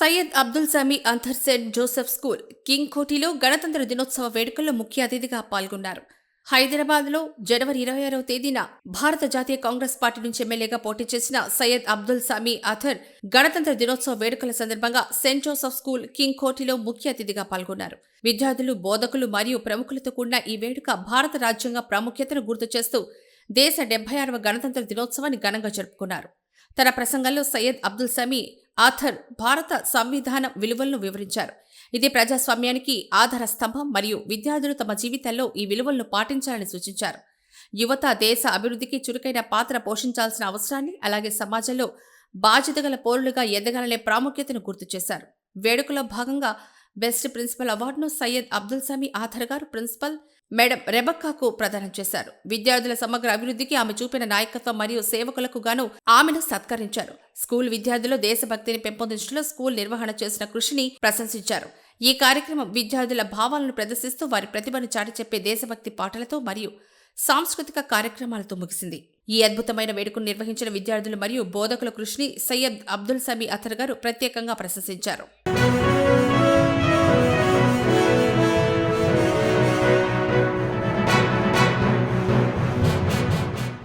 Syed Abdul Sami Athar Joseph school king కోటిలో గణతంత్ర దినోత్సవ వేడుకల్లో ముఖ్య అతిథిగా పాల్గొన్నారు. హైదరాబాద్లో జనవరి ఇరవై ఆరవ తేదీన భారత జాతీయ కాంగ్రెస్ పార్టీ నుంచి ఎమ్మెల్యేగా పోటీ చేసిన సయ్యద్ అబ్దుల్ సమీ అథర్ గణతంత్ర దినోత్సవ వేడుకల సందర్భంగా సెయింట్ జోసెఫ్ స్కూల్ కింగ్ కోటిలో ముఖ్య అతిథిగా పాల్గొన్నారు. విద్యార్థులు బోధకులు మరియు ప్రముఖులతో కూడిన ఈ వేడుక భారత రాజ్యాంగ ప్రాముఖ్యతను గుర్తు చేస్తూ దేశ డెబ్బై ఆరవ గణతంత్ర దినోత్సవాన్ని ఘనంగా జరుపుకున్నారు. తన ప్రసంగంలో సయ్యద్ అబ్దుల్ సమీ ఆథర్ భారత సంవిధానం విలువలను వివరించారు. ఇది ప్రజాస్వామ్యానికి ఆధార స్తంభం మరియు విద్యార్థులు తమ జీవితంలో ఈ విలువలను పాటించాలని సూచించారు. యువత దేశ అభివృద్ధికి చురుకైన పాత్ర పోషించాల్సిన అవసరాన్ని అలాగే సమాజంలో బాధ్యత గల పౌరులుగా ఎదగాలనే ప్రాముఖ్యతను గుర్తు చేశారు. వేడుకలో భాగంగా బెస్ట్ ప్రిన్సిపల్ అవార్డును సయ్యద్ అబ్దుల్ సమీ ఆథర్ గారు ప్రిన్సిపల్ మేడం రెబక్కాకు ప్రదానం చేశారు. విద్యార్థుల సమగ్ర అభివృద్ధికి ఆమె చూపిన నాయకత్వం మరియు సేవకులకు గాను ఆమెను సత్కరించారు. స్కూల్ విద్యార్థులు దేశభక్తిని పెంపొందించడంలో స్కూల్ నిర్వహణ చేసిన కృషిని ప్రశంసించారు. ఈ కార్యక్రమం విద్యార్థుల భావాలను ప్రదర్శిస్తూ వారి ప్రతిభను చాటి చెప్పే దేశభక్తి పాటలతో మరియు సాంస్కృతిక కార్యక్రమాలతో ముగిసింది. ఈ అద్భుతమైన వేడుకను నిర్వహించిన విద్యార్థులు మరియు బోధకుల కృషిని సయ్యద్ అబ్దుల్ సమీ అథర్ గారు ప్రత్యేకంగా ప్రశంసించారు.